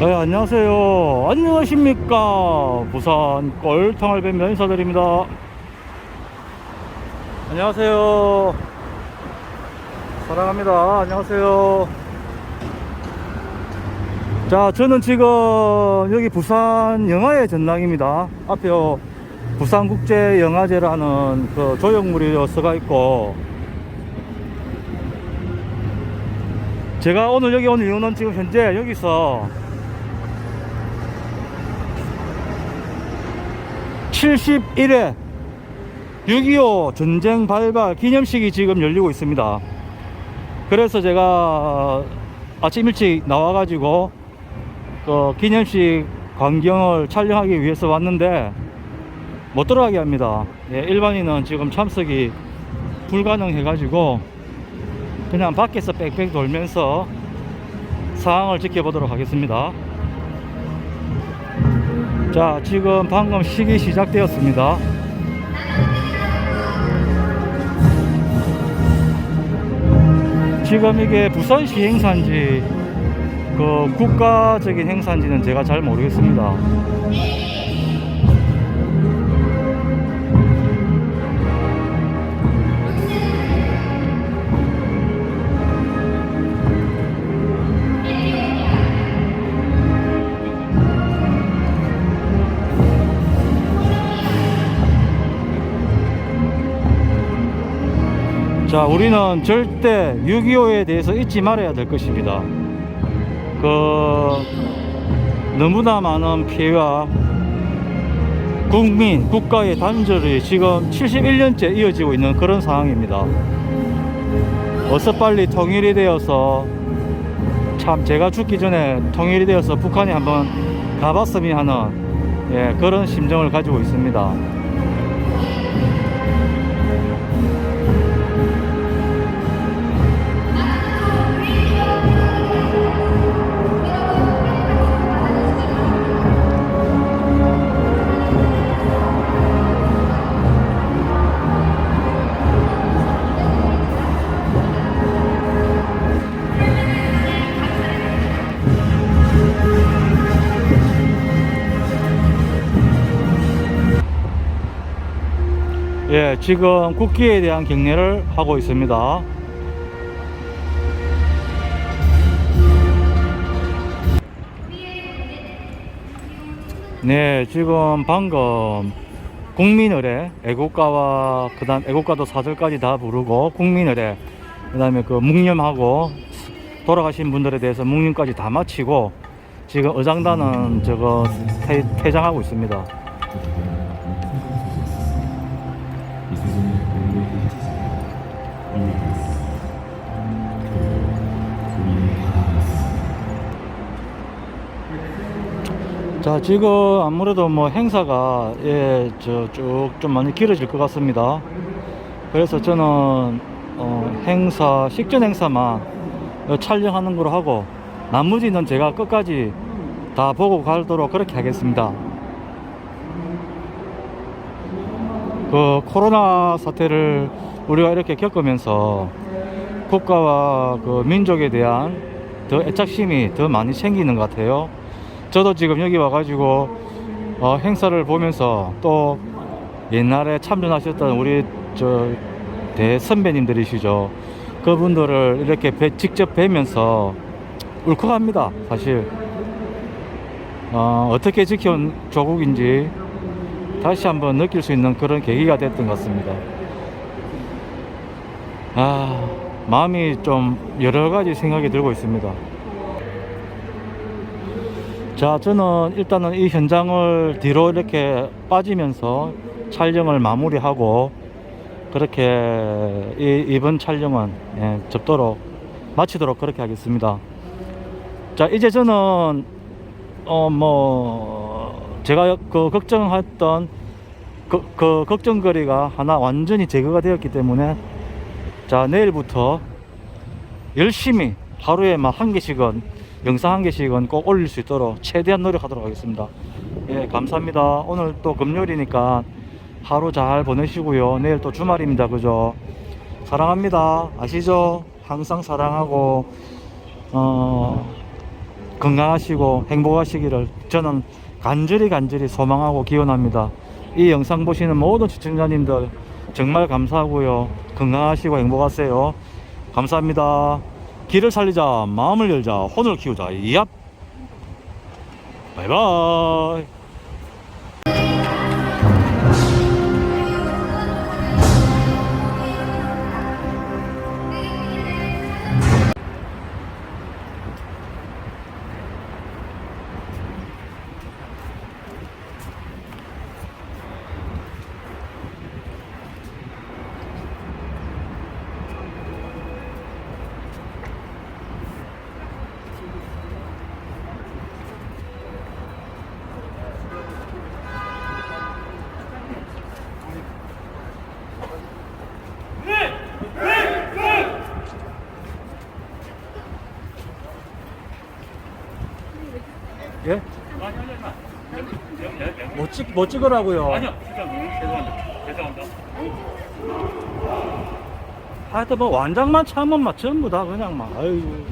네, 안녕하세요. 안녕하십니까. 부산 뵙는 인사드립니다. 안녕하세요. 사랑합니다. 안녕하세요. 자, 저는 지금 여기 부산 영화의 전당입니다. 앞에 부산국제영화제라는 그 조형물이 서가 있고, 제가 오늘 여기 온 이유는 지금 현재 여기서 71회 6.25 전쟁 발발 기념식이 지금 열리고 있습니다. 그래서 제가 아침 일찍 나와가지고 그 기념식 광경을 촬영하기 위해서 왔는데 못 들어가게 합니다. 예, 일반인은 지금 참석이 불가능해가지고 그냥 밖에서 뺑뺑 돌면서 상황을 지켜보도록 하겠습니다. 자, 지금 방금 시기 시작되었습니다. 지금 이게 부산시 행사인지 그 국가적인 행사인지는 제가 잘 모르겠습니다. 자, 우리는 절대 6.25에 대해서 잊지 말아야 될 것입니다. 그, 너무나 많은 피해와 국민, 국가의 단절이 지금 71년째 이어지고 있는 그런 상황입니다. 어서 빨리 통일이 되어서 참 제가 죽기 전에 통일이 되어서 북한에 한번 가봤으면 하는 예, 그런 심정을 가지고 있습니다. 예, 지금 국기에 대한 경례를 하고 있습니다. 네, 지금 방금 국민의례, 애국가와 그다음 애국가도 사절까지 다 부르고 국민의례, 그다음에 그 묵념하고 돌아가신 분들에 대해서 묵념까지 다 마치고 지금 의장단은 저거 퇴, 퇴장하고 있습니다. 자 지금 아무래도 뭐 행사가 예 저 쭉 좀 많이 길어질 것 같습니다. 그래서 저는 어, 행사 식전 행사만 어, 촬영하는 걸로 하고 나머지는 제가 끝까지 다 보고 가도록 그렇게 하겠습니다. 그 코로나 사태를 우리가 이렇게 겪으면서 국가와 그 민족에 대한 더 애착심이 더 많이 생기는 것 같아요 저도 지금 여기 와가지고 어, 행사를 보면서 또 옛날에 참전하셨던 우리 저 대선배님들이시죠. 그분들을 이렇게 뵈- 직접 뵈면서 울컥합니다. 사실 어, 어떻게 지켜온 조국인지 다시 한번 느낄 수 있는 그런 계기가 됐던 것 같습니다. 아 마음이 좀 여러 가지 생각이 들고 있습니다. 자, 저는 일단은 이 현장을 뒤로 이렇게 빠지면서 촬영을 마무리하고 그렇게 이, 이번 촬영은 예, 접도록 마치도록 그렇게 하겠습니다. 자, 이제 저는 어 뭐 제가 그 걱정했던 그, 그 걱정거리가 하나 완전히 제거가 되었기 때문에 자 내일부터 열심히 하루에 막 한 개씩은 영상 한 개씩은 꼭 올릴 수 있도록 최대한 노력하도록 하겠습니다. 예, 감사합니다. 오늘 또 금요일이니까 하루 잘 보내시고요. 내일 또 주말입니다. 그죠? 사랑합니다. 아시죠? 항상 사랑하고, 어, 건강하시고 행복하시기를 저는 간절히 간절히 소망하고 기원합니다. 이 영상 보시는 모든 시청자님들 정말 감사하고요. 건강하시고 행복하세요. 감사합니다. 길을 살리자, 마음을 열자, 혼을 키우자. 얍! 바이바이. 예? 뭐 찍, 뭐 찍으라고요? 아니요, 죄송합니다. 죄송합니다. 하여튼 뭐 완장만 참으면 막 전부 다 그냥 막 아이고